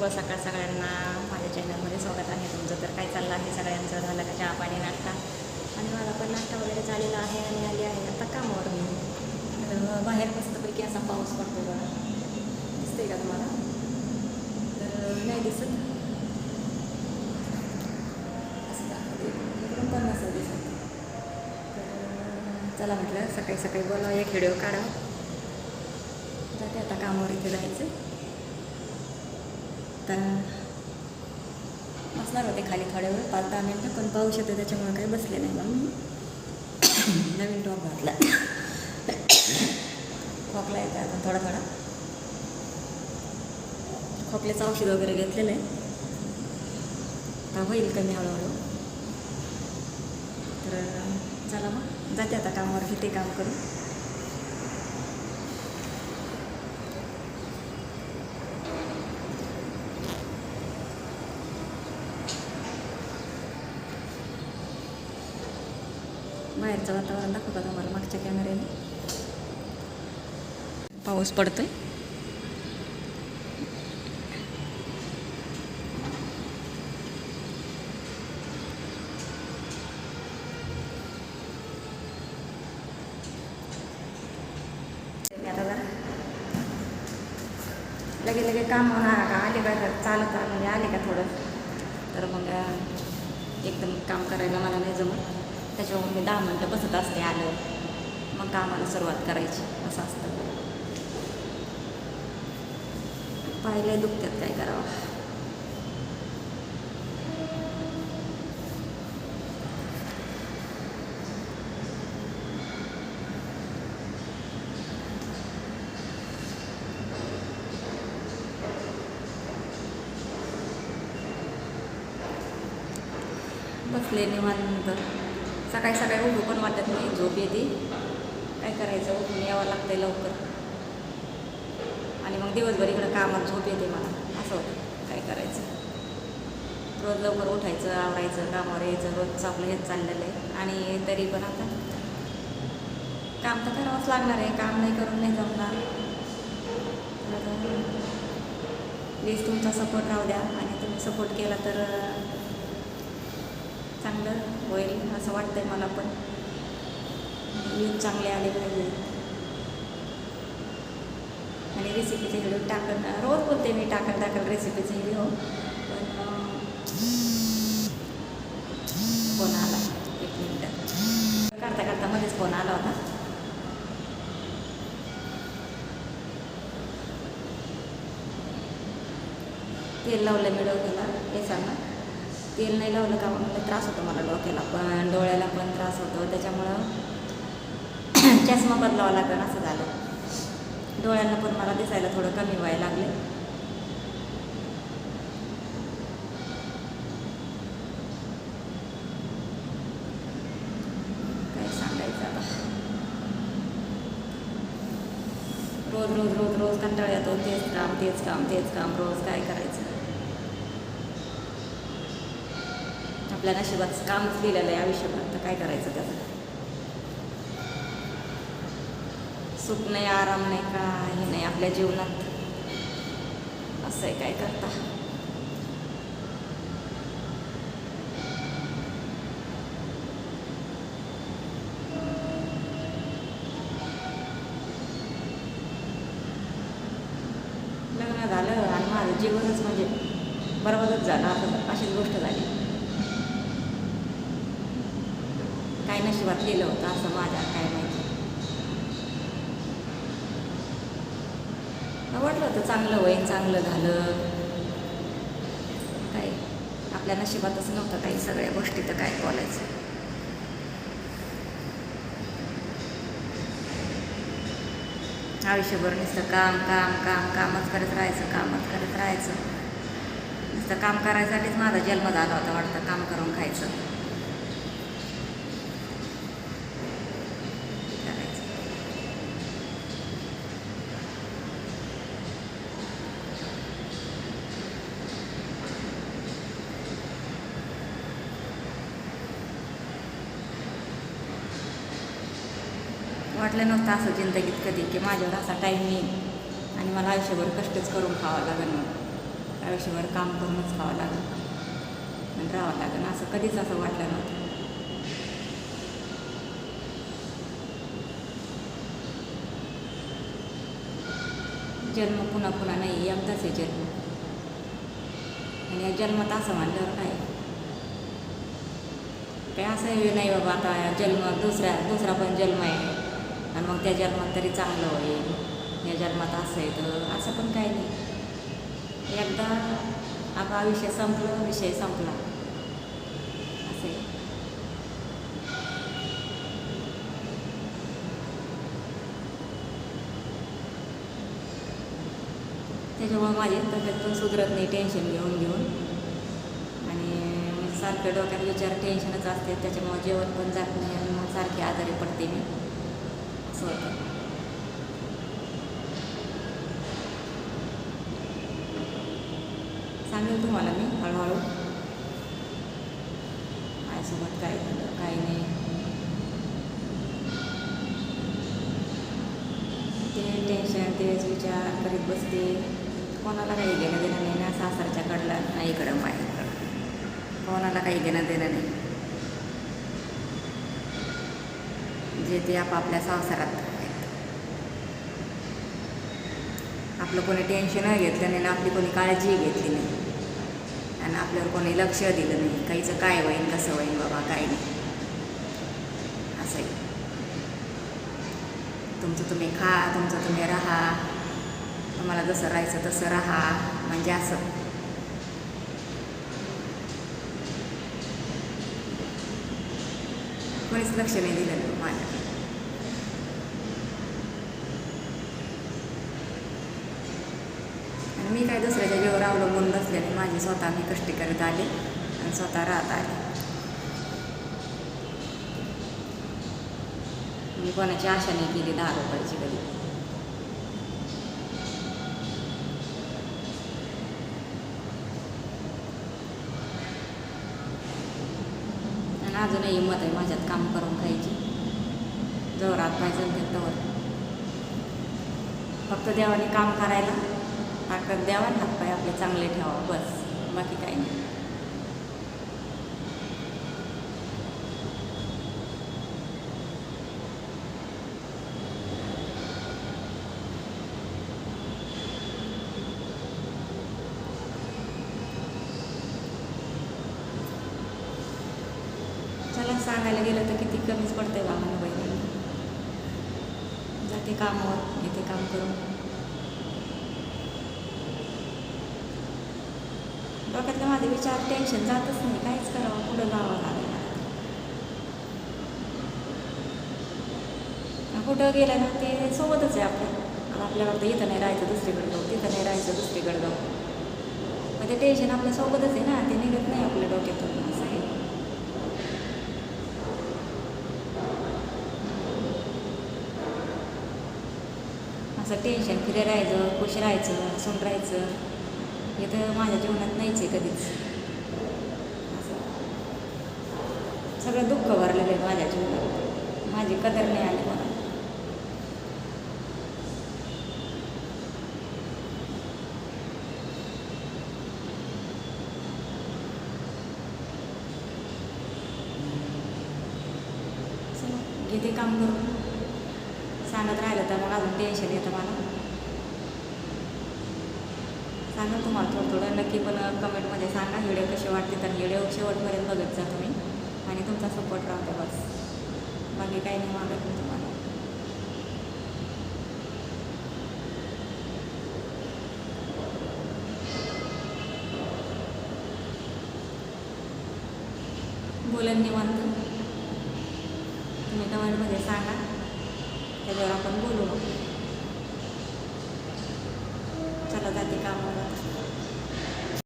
शुभ सकाळ सगळ्यांना माझ्या चॅनलमध्ये स्वागत आहे तुमचं. तर काय चाललं आहे सगळ्यांचं? झालं का चहा पाणी नाश्ता? आणि माझा पण नाश्ता वगैरे झालेला आहे आणि आली आहे आता कामावर मी. तर बाहेर मस्तपैकी असा पाऊस पडतो बघा. दिसतंय का तुम्हाला? तर नाही दिसत. असं इकडून पण नसेल दिसत. तर चला म्हटलं सकाळी सकाळी बोलावं एक व्हिडिओ काढा जाते आता कामावर इथे जायचं. तर बसणार होते खाली थोड्या वेळ पाच दहा मिनटं पण पाऊस येतो त्याच्यामुळे काही बसले नाही मग. मी नवीन टॉप घातला. खोकला येतो आता थोडा थोडा. खोकल्याचं औषध वगैरे घेतलेलं आहे. आता होईल कमी हळूहळू. तर चला मग. जाते आता कामावर घेते काम करून. बाहेरचं वातावरण दाखवू का तुम्हाला मागच्या कॅमेऱ्याने पाऊस पडतोय. आता जरा लगे लगे काम होणार का? आले का? चालत म्हणजे आले का थोडं? तर मग एकदम काम करायला मला नाही जमत. त्याच्यामुळे मी दहा मिनटं बसत असते आलं. मग कामाला सुरुवात करायची असं असतं. पाहिले दुखतात काय करावं. बसले निवांत. सकाळी सकाळी उठू पण वाटत नाही झोप येते. काय करायचं? उठून यावं लागतंय लवकर. आणि मग दिवसभर इकडं कामात झोप येते मला. असं होतं. काय करायचं? रोज लवकर उठायचं आवरायचं कामावर यायचं. रोजचं आपलं हेच चाललेलं आहे. आणि तरी पण आता काम तर करावंच लागणार आहे. काम नाही करून नाही जमणार. प्लीज तुमचा सपोर्ट राहू द्या. आणि तुम्ही सपोर्ट केला तर चांगलं होईल असं वाटतंय मला पण. व्ह्यूज चांगले आले पाहिजे. आणि रेसिपीचे व्हिडिओ टाकत रोज बोलते मी टाकत टाकत रेसिपीचे व्हिडिओ पण फोन आला एक मिनटं. करता करता मध्येच फोन आला होता. तेल लावलं मी डोक्याला सांगा तेल नाही लावलं का? मग त्रास होतो मला डोक्याला पण डोळ्याला पण त्रास होतो. त्याच्यामुळं चष्मा बदलावा लागेल असं झालं. डोळ्यांना पण मला दिसायला थोडं कमी व्हायला लागले. काय सांगायचं आता? रोज रोज रोज रोज कंटाळ येतो. तेच काम तेच काम तेच काम रोज काय करायचं? आपल्या नशिबात कामच लिहिलेलं आहे आयुष्यभर तर काय करायचं त्याचं? सुख नाही आराम नाही काही नाही आपल्या जीवनात. असं आहे काय करता? लग्न झालं आणि माझं जीवनच म्हणजे बरोबरच झालं. असं अशीच गोष्ट झाली. काय नशिबात लिहिलं होतं असं माझ्या काय माहिती. वाटलं होतं चांगलं होईन चांगलं झालं. काय आपल्या नशिबातच नव्हतं काही सगळ्या गोष्टी तर काय बोलायचं. आयुष्यभर नुसतं काम काम काम कामच करत राहायचं कामच करत राहायचं. नुसतं काम करायसाठीच माझा जन्म झाला होता वाटतं काम करून खायचं करायचं वाटलं नव्हतं असं जिंदगीत कधी की माझ्यावर असा टाईम येईल. आणि मला आयुष्यभर कष्टच करून खावं लागेल मग आयुष्यभर काम करूनच खावं लागेल. आणि राहावं लागेल. असं कधीच असं वाटलं नव्हतं. जन्म पुन्हा पुन्हा नाही एकदाच आहे जन्म. आणि या जन्मात असं मानल्यावर काय? काय असं हे नाही बाबा आता जन्म दुसऱ्या दुसरा पण जन्म आहे. आणि मग त्या जन्मात तरी चांगलं होईल. या जन्मात असं आहे तर असं पण काही नाही. एकदा आपला विषय संपलं विषय संपला. असं त्याच्यामुळे माझी तब्येत पण सुधरत नाही टेन्शन घेऊन घेऊन. आणि सारखं डोक्यात विचार टेन्शनच असते. त्याच्यामुळे जेवण पण जात नाही आणि मग सारखी आजारी पडते मी. असं होतं. सांगेल तुम्हाला मी हळूहळू. माझ्यासोबत काय झालं काय नाही. ते टेन्शन तेच विचार करीत बसते. कोणाला काही घेणं देणं नाही ना सासरच्या कडला ना इकडं माहीकडं कोणाला काही घेणं देणं नाही. जे ते आपापल्या संसारात आहेत. आपलं कोणी टेन्शन घेतलं नाही ना आपली कोणी काळजी घेतली नाही. आणि आपल्यावर कोणी लक्ष दिलं नाही. काहीचं काय होईन कसं होईन बाबा काय नाही. असं आहे तुमचं तुम्ही खा तुमचं तुम्ही राहा. तुम्हाला जसं राहायचं तसं राहा. म्हणजे असं. कोणीच लक्ष नाही दिलं माझ्या. आणि मी काय दुसऱ्याच्या जीवावर अवलंबून नसल्याने माझे स्वतः मी कष्ट करत आले आणि स्वतः राहत आले. मी कोणाची आशा नाही केली दहा रुपयाची कधी. अजूनही हिंमत आहे माझ्यात काम करून खायची. जोरात पाहिजे तवर फक्त देवाने काम करायला फक्त द्यावा हात हातपाय आपले चांगले ठेवा बस. बाकी काही नाही चला सांगायला गेलं तर किती कमीच पडतंय वाहन वगैरे जाते कामावर येते काम करून. डोक्यातले माझे विचार टेन्शन जातच नाही. काहीच करावं पुढं जावं लागेल कुठं गेलं ना ते सोबतच आहे आपलं. आता आपल्याला वाटतं इथं नाही राहायचं दुसरीकडे जाऊ तिथं नाही राहायचं दुसरीकडे जाऊ मग ते टेन्शन आपल्या सोबतच आहे ना ते निघत नाही आपल्या डोक्यातून. असं टेन्शन फिरे राहायचं खुश राहायचं हसून राहायचं. हे तर माझ्या जीवनात नाहीच आहे कधीच. असं. सगळं दुःख भरलेलं आहे माझ्या जीवनात. माझी कदर नाही आली मला. घेते काम करून. मग अजून टेन्शन येतं मला. सांगा तुम्हाला थोडं थोडं नक्की पण कमेंटमध्ये सांगा व्हिडिओ कसे वाटते तर व्हिडिओ शेवटपर्यंत बघत जा तुम्ही. आणि तुमचा सपोर्ट राहतो बस. बाकी काही नाही मागत मी तुम्हाला. बोलन निवांत. तुम्ही कमेंटमध्ये सांगा. त्याच्यावर आपण बोलू मग.